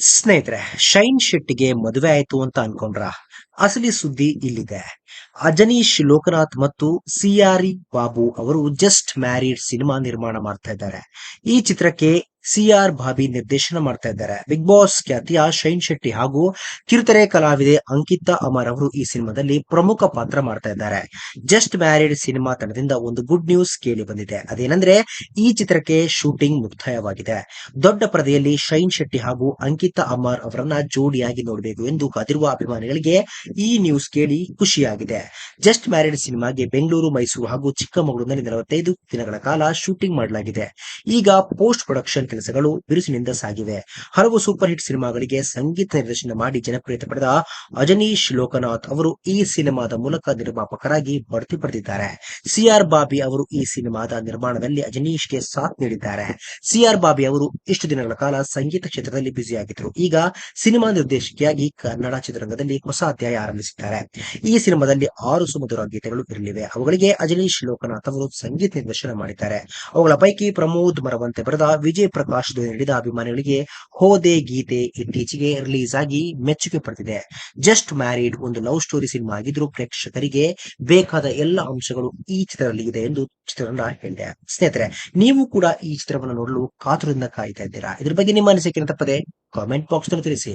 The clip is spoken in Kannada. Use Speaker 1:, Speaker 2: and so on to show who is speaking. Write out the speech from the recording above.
Speaker 1: ಸ್ನೇಹಿತರೆ, ಶೈನ್ ಶೆಟ್ಟಿಗೆ ಮದುವೆ ಆಯ್ತು ಅಂತ ಅನ್ಕೊಂಡ್ರ? ಅಸಲಿ ಸುದ್ದಿ ಇಲ್ಲಿದೆ. ಅಜನೀಶ್ ಲೋಕನಾಥ್ ಮತ್ತು ಸಿಆರಿ ಬಾಬು ಅವರು ಜಸ್ಟ್ ಮ್ಯಾರಿಡ್ ಸಿನಿಮಾ ನಿರ್ಮಾಣ ಮಾಡ್ತಾ ಇದ್ದಾರೆ. ಈ ಚಿತ್ರಕ್ಕೆ ಸಿಆರ್ ಭಾಬಿ ನಿರ್ದೇಶನ ಮಾಡ್ತಾ ಇದ್ದಾರೆ. ಬಿಗ್ ಬಾಸ್ ಖ್ಯಾತಿಯ ಶೈನ್ ಶೆಟ್ಟಿ ಹಾಗೂ ಕಿರುತೆರೆ ಕಲಾವಿದೆ ಅಂಕಿತಾ ಅಮರ್ ಅವರು ಈ ಸಿನಿಮಾದಲ್ಲಿ ಪ್ರಮುಖ ಪಾತ್ರ ಮಾಡ್ತಾ ಇದ್ದಾರೆ. ಜಸ್ಟ್ ಮ್ಯಾರಿಡ್ ಸಿನಿಮಾ ತಂಡದಿಂದ ಒಂದು ಗುಡ್ ನ್ಯೂಸ್ ಕೇಳಿ ಬಂದಿದೆ. ಅದೇನಂದ್ರೆ ಈ ಚಿತ್ರಕ್ಕೆ ಶೂಟಿಂಗ್ ಮುಕ್ತಾಯವಾಗಿದೆ. ದೊಡ್ಡ ಪರದೆಯಲ್ಲಿ ಶೈನ್ ಶೆಟ್ಟಿ ಹಾಗೂ ಅಂಕಿತಾ ಅಮರ್ ಅವರನ್ನ ಜೋಡಿಯಾಗಿ ನೋಡಬೇಕು ಎಂದು ಕಾದಿರುವ ಅಭಿಮಾನಿಗಳಿಗೆ ಈ ನ್ಯೂಸ್ ಕೇಳಿ ಖುಷಿಯಾಗಿದೆ. ಜಸ್ಟ್ ಮ್ಯಾರಿಡ್ ಸಿನಿಮಾಗೆ ಬೆಂಗಳೂರು, ಮೈಸೂರು ಹಾಗೂ ಚಿಕ್ಕಮಗಳೂರಿನಲ್ಲಿ ನಲವತ್ತೈದು ದಿನಗಳ ಕಾಲ ಶೂಟಿಂಗ್ ಮಾಡಲಾಗಿದೆ. ಈಗ ಪೋಸ್ಟ್ ಪ್ರೊಡಕ್ಷನ್ ಕೆಲಸಗಳು ಬಿರುಸಿನಿಂದ ಸಾಗಿವೆ. ಹಲವು ಸೂಪರ್ ಹಿಟ್ ಸಿನಿಮಾಗಳಿಗೆ ಸಂಗೀತ ನಿರ್ದೇಶನ ಮಾಡಿ ಜನಪ್ರಿಯತೆ ಪಡೆದ ಅಜನೀಶ್ ಲೋಕನಾಥ್ ಅವರು ಈ ಸಿನಿಮಾದ ಮೂಲಕ ನಿರ್ಮಾಪಕರಾಗಿ ಬಡ್ತಿ ಪಡೆದಿದ್ದಾರೆ. ಸಿಆರ್ ಬಾಬಿ ಅವರು ಈ ಸಿನಿಮಾದ ನಿರ್ಮಾಣದಲ್ಲಿ ಅಜನೀಶ್ಗೆ ಸಾಥ್ ನೀಡಿದ್ದಾರೆ. ಸಿಆರ್ ಬಾಬಿ ಅವರು ಇಷ್ಟು ದಿನಗಳ ಕಾಲ ಸಂಗೀತ ಕ್ಷೇತ್ರದಲ್ಲಿ ಬ್ಯುಸಿಯಾಗಿದ್ದರು. ಈಗ ಸಿನಿಮಾ ನಿರ್ದೇಶಕಿಯಾಗಿ ಕನ್ನಡ ಚಿತ್ರರಂಗದಲ್ಲಿ ಹೊಸ ಅಧ್ಯಾಯ ಆರಂಭಿಸಿದ್ದಾರೆ. ಈ ಸಿನಿಮಾದಲ್ಲಿ ಆರು ಸುಮಧುರ ಗೀತೆಗಳು ಇರಲಿವೆ. ಅವುಗಳಿಗೆ ಅಜನೀಶ್ ಲೋಕನಾಥ್ ಅವರು ಸಂಗೀತ ನಿರ್ದೇಶನ ಮಾಡಿದ್ದಾರೆ. ಅವುಗಳ ಪೈಕಿ ಪ್ರಮೋದ್ ಮರವಂತೆ ಬರೆದ ವಿಜಯ್ ಪ್ರಕಾಶ್ ನೀಡಿದ ಅಭಿಮಾನಿಗಳಿಗೆ ಹೋದೆ ಗೀತೆ ಇತ್ತೀಚೆಗೆ ರಿಲೀಸ್ ಆಗಿ ಮೆಚ್ಚುಗೆ ಪಡೆದಿದೆ. ಜಸ್ಟ್ ಮ್ಯಾರಿಡ್ ಒಂದು ಲವ್ ಸ್ಟೋರಿ ಸಿನಿಮಾ ಆಗಿದ್ರು ಪ್ರೇಕ್ಷಕರಿಗೆ ಬೇಕಾದ ಎಲ್ಲ ಅಂಶಗಳು ಈ ಚಿತ್ರದಲ್ಲಿ ಇದೆ ಎಂದು ಚಿತ್ರರಂಗ ಹೇಳಿದೆ. ಸ್ನೇಹಿತರೆ, ನೀವು ಕೂಡ ಈ ಚಿತ್ರವನ್ನು ನೋಡಲು ಕಾತುರದಿಂದ ಕಾಯ್ತಾ ಇದ್ದೀರಾ? ಇದ್ರ ಬಗ್ಗೆ ನಿಮ್ಮ ಅನಿಸಿಕೆ ತಪ್ಪದೆ ಕಾಮೆಂಟ್ ಬಾಕ್ಸ್ನಲ್ಲಿ ತಿಳಿಸಿ.